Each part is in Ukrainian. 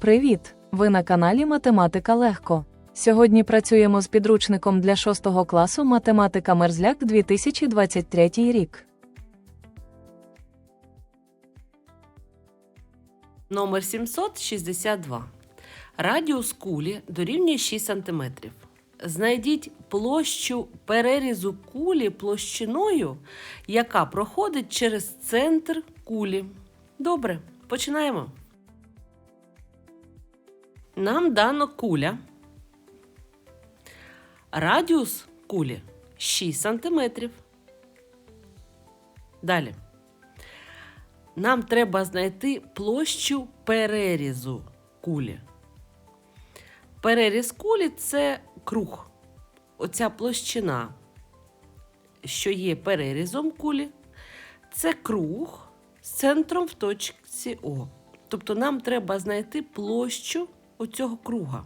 Привіт! Ви на каналі Математика Легко. Сьогодні працюємо з підручником для 6 класу Математика Мерзляк 2023 рік. Номер 762. Радіус кулі дорівнює 6 см. Знайдіть площу перерізу кулі площиною, яка проходить через центр кулі. Добре, починаємо. Нам дано куля. Радіус кулі 6 см. Далі. Нам треба знайти площу перерізу кулі. Переріз кулі це круг. Оця площина, що є перерізом кулі, це круг з центром в точці О. Тобто нам треба знайти площу оцього круга.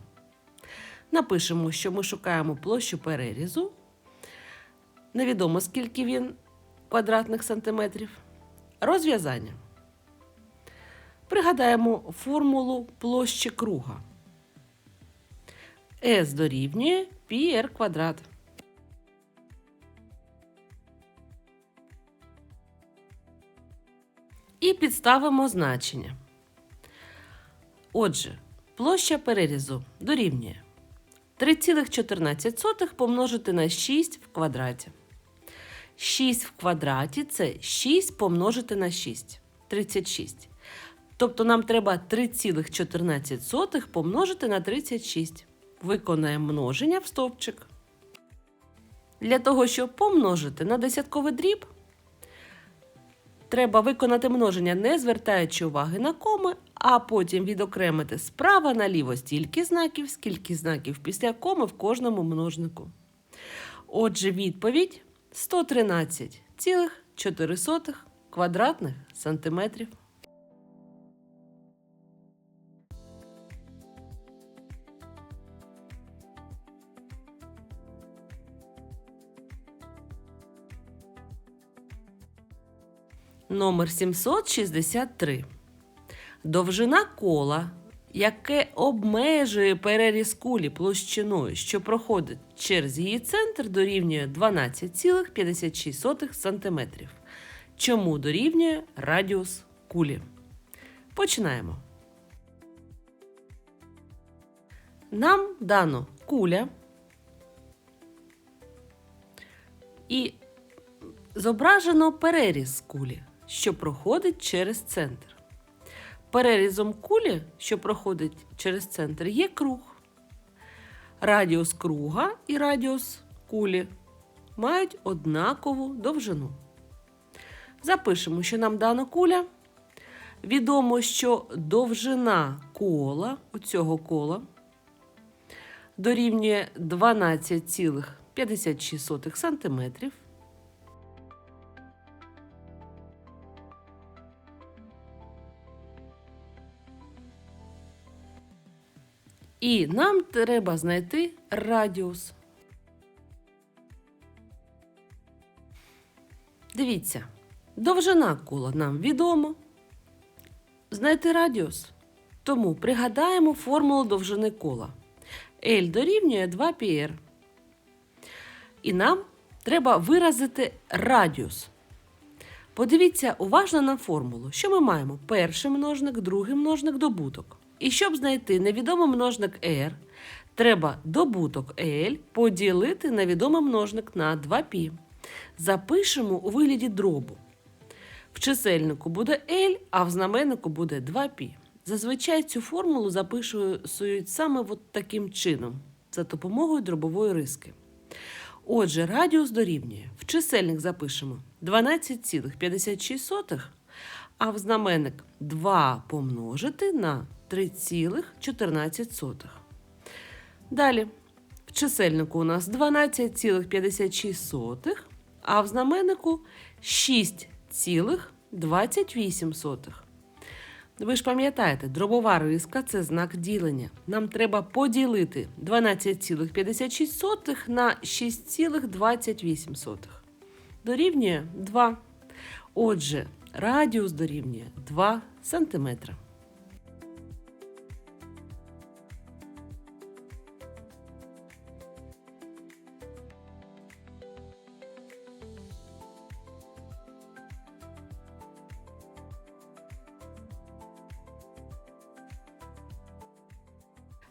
Напишемо, що ми шукаємо площу перерізу. Невідомо, скільки він квадратних сантиметрів. Розв'язання. Пригадаємо формулу площі круга. S дорівнює πr квадрат. І підставимо значення. Отже, площа перерізу дорівнює 3,14 помножити на 6 в квадраті. 6 в квадраті це 6 помножити на 6. 36. Тобто нам треба 3,14 помножити на 36. Виконаємо множення в стовпчик. Для того, щоб помножити на десятковий дріб, треба виконати множення, не звертаючи уваги на коми, а потім відокремити справа наліво стільки знаків, скільки знаків після коми в кожному множнику. Отже, відповідь 113,4 квадратних сантиметрів. Номер 763. Довжина кола, яке обмежує переріз кулі площиною, що проходить через її центр, дорівнює 12,56 см. Чому дорівнює радіус кулі? Починаємо. Нам дано куля і зображено переріз кулі, що проходить через центр. Перерізом кулі, що проходить через центр, є круг. Радіус круга і радіус кулі мають однакову довжину. Запишемо, що нам дана куля. Відомо, що довжина кола, оцього кола, дорівнює 12,56 см. І нам треба знайти радіус. Дивіться, довжина кола нам відомо. Знайти радіус. Тому пригадаємо формулу довжини кола. L дорівнює 2πr. І нам треба виразити радіус. Подивіться уважно на формулу, що ми маємо перший множник, другий множник, добуток. І щоб знайти невідомий множник r, треба добуток L поділити на відомий множник на 2π. Запишемо у вигляді дробу. В чисельнику буде L, а в знаменнику буде 2π. Зазвичай цю формулу записують саме от таким чином, за допомогою дробової риски. Отже, радіус дорівнює. В чисельник запишемо 12,56, а в знаменник 2 помножити на 3,14. Далі, в чисельнику у нас 12,56, а в знаменнику 6,28. Ви ж пам'ятаєте, дробова риска це знак ділення. Нам треба поділити 12,56 на 6,28. Дорівнює 2. Отже, радіус дорівнює 2 см.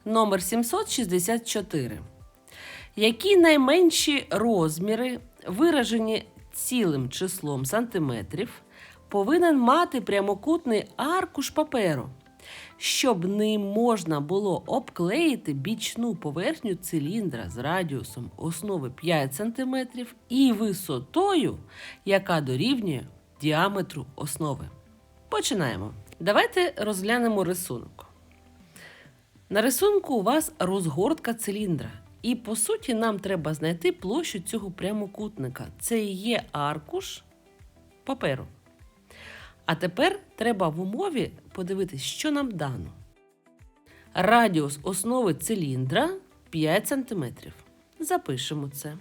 Номер 764. Які найменші розміри, виражені цілим числом сантиметрів, повинен мати прямокутний аркуш паперу, щоб ним можна було обклеїти бічну поверхню циліндра з радіусом основи 5 см і висотою, яка дорівнює діаметру основи. Починаємо. Давайте розглянемо рисунок. На рисунку у вас розгортка циліндра. І по суті нам треба знайти площу цього прямокутника. Це і є аркуш паперу. А тепер треба в умові подивитись, що нам дано. Радіус основи циліндра 5 см. Запишемо це.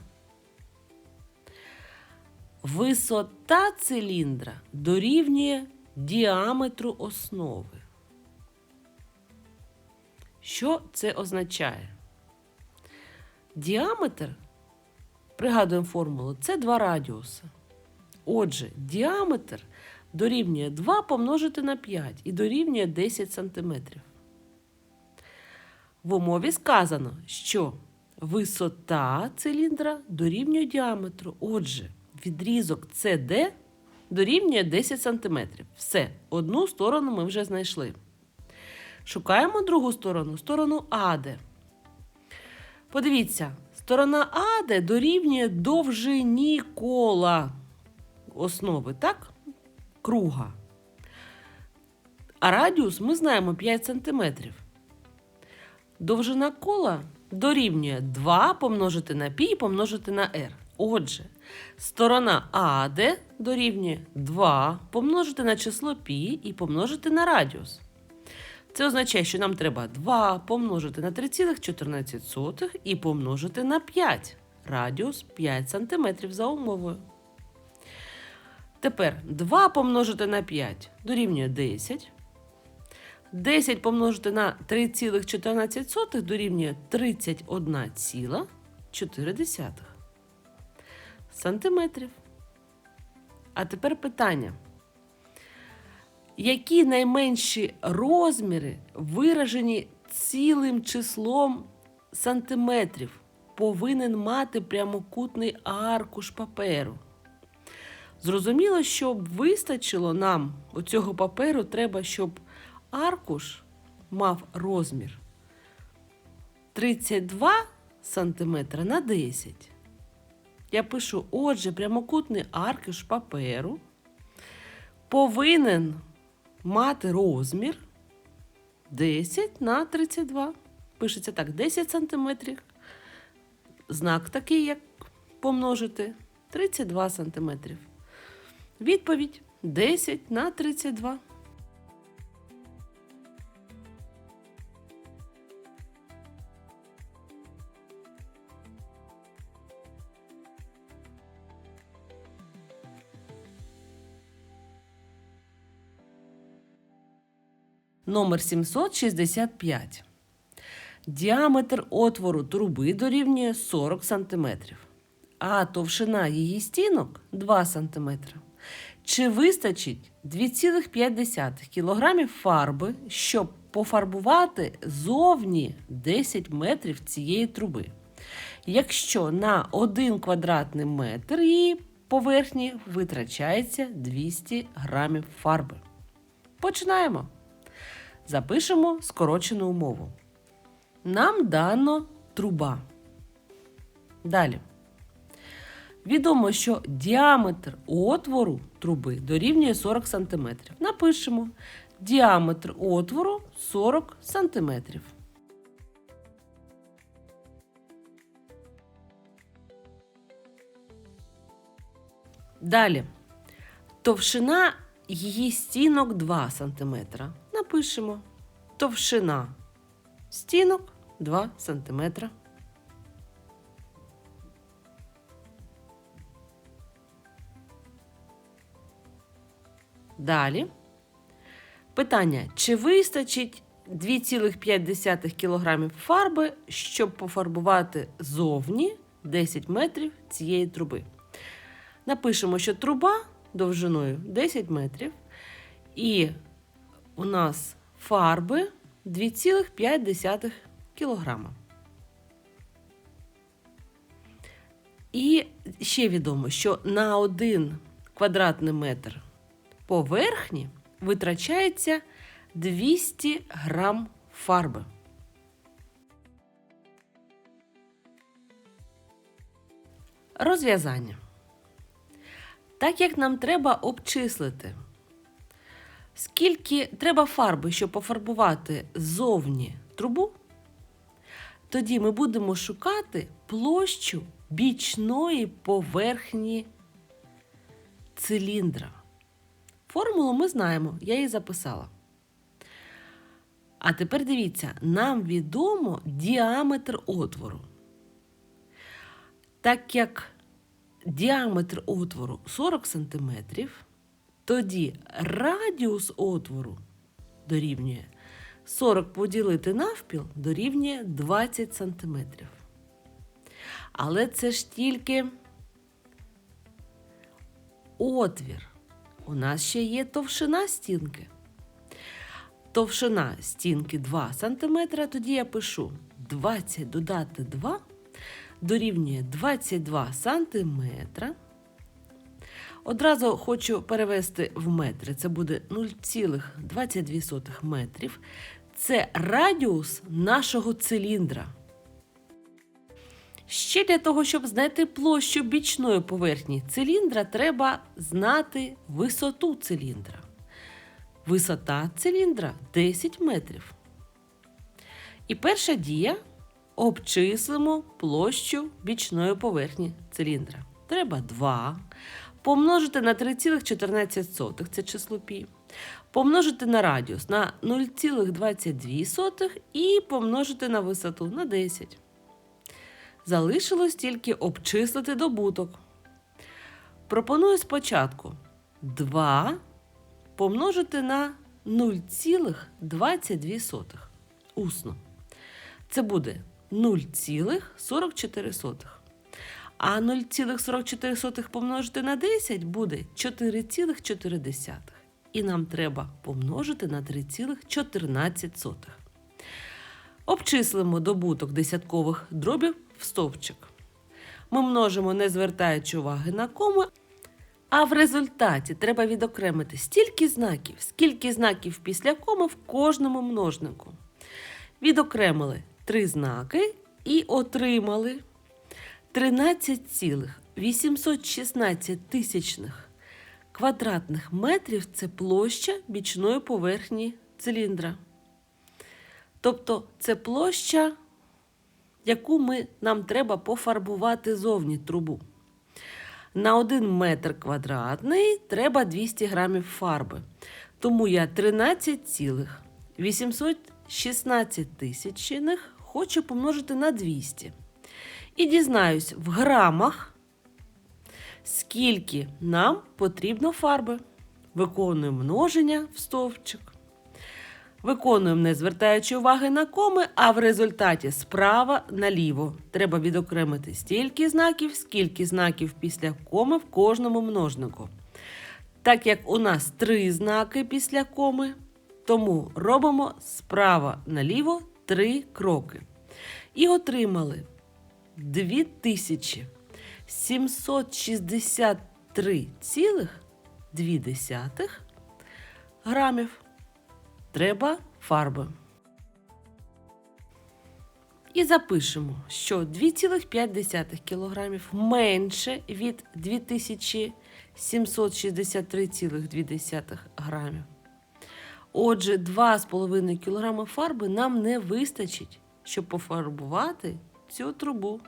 Висота циліндра дорівнює діаметру основи. Що це означає? Діаметр, пригадуємо формулу, це два радіуси. Отже, діаметр дорівнює 2 помножити на 5 і дорівнює 10 см. В умові сказано, що висота циліндра дорівнює діаметру. Отже, відрізок CD дорівнює 10 см. Все, одну сторону ми вже знайшли. Шукаємо другу сторону, сторону АД. Подивіться, сторона АД дорівнює довжині кола основи, так? Круга. А радіус ми знаємо 5 см. Довжина кола дорівнює 2 помножити на π помножити на r. Отже, сторона АД дорівнює 2 помножити на число π і помножити на радіус. Це означає, що нам треба 2 помножити на 3,14 і помножити на 5. Радіус 5 см за умовою. Тепер 2 помножити на 5 дорівнює 10. 10 помножити на 3,14 дорівнює 31,4 сантиметрів. А тепер питання. Які найменші розміри виражені цілим числом сантиметрів повинен мати прямокутний аркуш паперу? Зрозуміло, щоб вистачило нам оцього паперу, треба, щоб аркуш мав розмір 32 см на 10. Я пишу, отже, прямокутний аркуш паперу повинен мати розмір 10 на 32. Пишеться так: 10 см. Знак такий, як помножити 32 см. Відповідь 10 на 32. Номер 765. Діаметр отвору труби дорівнює 40 см, а товщина її стінок 2 см. Чи вистачить 2,5 кг фарби, щоб пофарбувати зовні 10 метрів цієї труби? Якщо на 1 квадратний метр її поверхні витрачається 200 грамів фарби. Починаємо. Запишемо скорочену умову. Нам дано труба. Далі. Відомо, що діаметр отвору труби дорівнює 40 см. Напишемо діаметр отвору 40 см. Далі. Товщина її стінок 2 см. Напишемо товщина стінок 2 см. Далі. Питання: чи вистачить 2,5 кг фарби, щоб пофарбувати зовні 10 метрів цієї труби? Напишемо, що труба довжиною 10 метрів, і у нас фарби 2,5 кілограма. І ще відомо, що на один квадратний метр поверхні витрачається 200 грам фарби. Розв'язання. Так як нам треба обчислити, скільки треба фарби, щоб пофарбувати ззовні трубу, тоді ми будемо шукати площу бічної поверхні циліндра. Формулу ми знаємо, я її записала. А тепер дивіться, нам відомо діаметр отвору. Так як діаметр отвору 40 см, тоді радіус отвору дорівнює 40 поділити навпіл дорівнює 20 см. Але це ж тільки отвір. У нас ще є товщина стінки. Товщина стінки 2 см, тоді я пишу 20 додати 2 дорівнює 22 см. Одразу хочу перевести в метри. Це буде 0,22 метрів. Це радіус нашого циліндра. Ще для того, щоб знайти площу бічної поверхні циліндра, треба знати висоту циліндра. Висота циліндра 10 метрів. І перша дія обчислимо площу бічної поверхні циліндра. Треба 2 помножити на 3,14 це число пі. Помножити на радіус на 0,22 і помножити на висоту на 10. Залишилось тільки обчислити добуток. Пропоную спочатку 2 помножити на 0,22 усно. Це буде 0,44. А 0,44 помножити на 10 буде 4,4. І нам треба помножити на 3,14. Обчислимо добуток десяткових дробів в стовпчик. Ми множимо, не звертаючи уваги на коми, а в результаті треба відокремити стільки знаків, скільки знаків після коми в кожному множнику. Відокремили три знаки і отримали 13,816 тисячних квадратних метрів це площа бічної поверхні циліндра. Тобто це площа, яку ми, нам треба пофарбувати зовні трубу. На 1 метр квадратний треба 200 грамів фарби. Тому я 13,816 тисячних хочу помножити на 200. І дізнаюсь в грамах, скільки нам потрібно фарби. Виконуємо множення в стовпчик. Виконуємо, не звертаючи уваги на коми, а в результаті справа наліво. Треба відокремити стільки знаків, скільки знаків після коми в кожному множнику. Так як у нас три знаки після коми, тому робимо справа наліво три кроки. І отримали 2763,2 грамів треба фарби. І запишемо, що 2,5 кг менше від 2763,2 грамів. Отже, 2,5 кг фарби нам не вистачить, щоб пофарбувати цю трубу.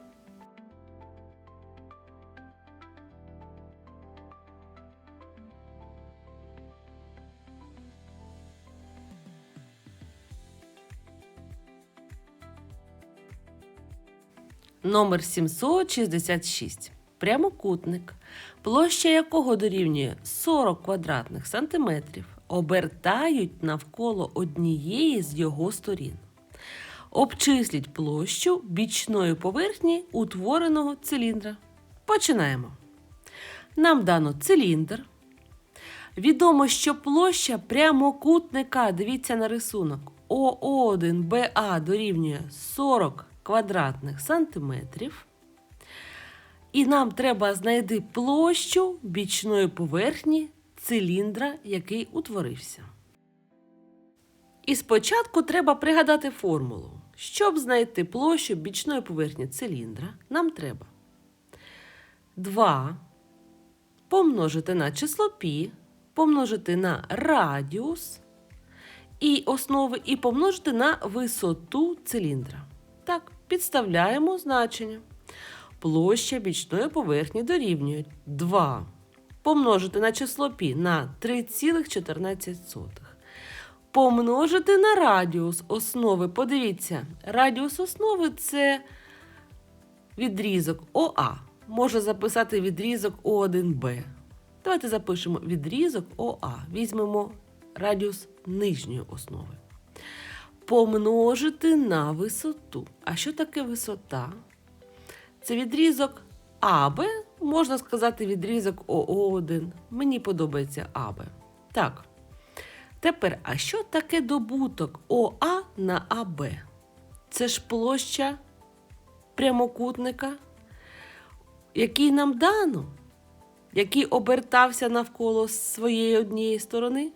Номер 766. Прямокутник, площа якого дорівнює 40 квадратних сантиметрів, обертають навколо однієї з його сторін. Обчисліть площу бічної поверхні утвореного циліндра. Починаємо. Нам дано циліндр. Відомо, що площа прямокутника, дивіться на рисунок, О1БА дорівнює 40 квадратних сантиметрів. І нам треба знайти площу бічної поверхні циліндра, який утворився. І спочатку треба пригадати формулу. Щоб знайти площу бічної поверхні циліндра, нам треба 2 помножити на число π, помножити на радіус і основи, і помножити на висоту циліндра. Так, підставляємо значення. Площа бічної поверхні дорівнює 2 помножити на число π на 3,14. Помножити на радіус основи. Подивіться, радіус основи це відрізок ОА. Можна записати відрізок О1Б. Давайте запишемо відрізок ОА. Візьмемо радіус нижньої основи. Помножити на висоту. А що таке висота? Це відрізок АБ, можна сказати, відрізок ОО1. Мені подобається АБ. Так. Тепер, а що таке добуток ОА на АБ? Це ж площа прямокутника, який нам дано, який обертався навколо своєї однієї сторони.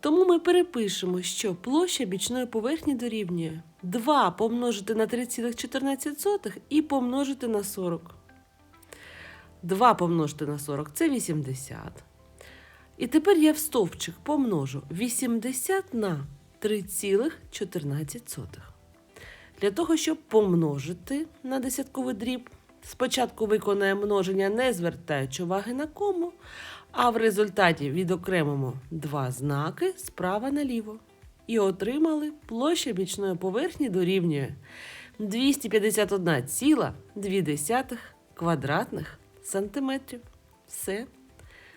Тому ми перепишемо, що площа бічної поверхні дорівнює 2 помножити на 3,14 і помножити на 40. 2 помножити на 40 це 80. І тепер я в стовпчик помножу 80 на 3,14. Для того, щоб помножити на десятковий дріб, спочатку виконаємо множення, не звертаючи уваги на кому, а в результаті відокремимо два знаки справа наліво. І отримали площа бічної поверхні дорівнює 251,2 квадратних сантиметрів. Все.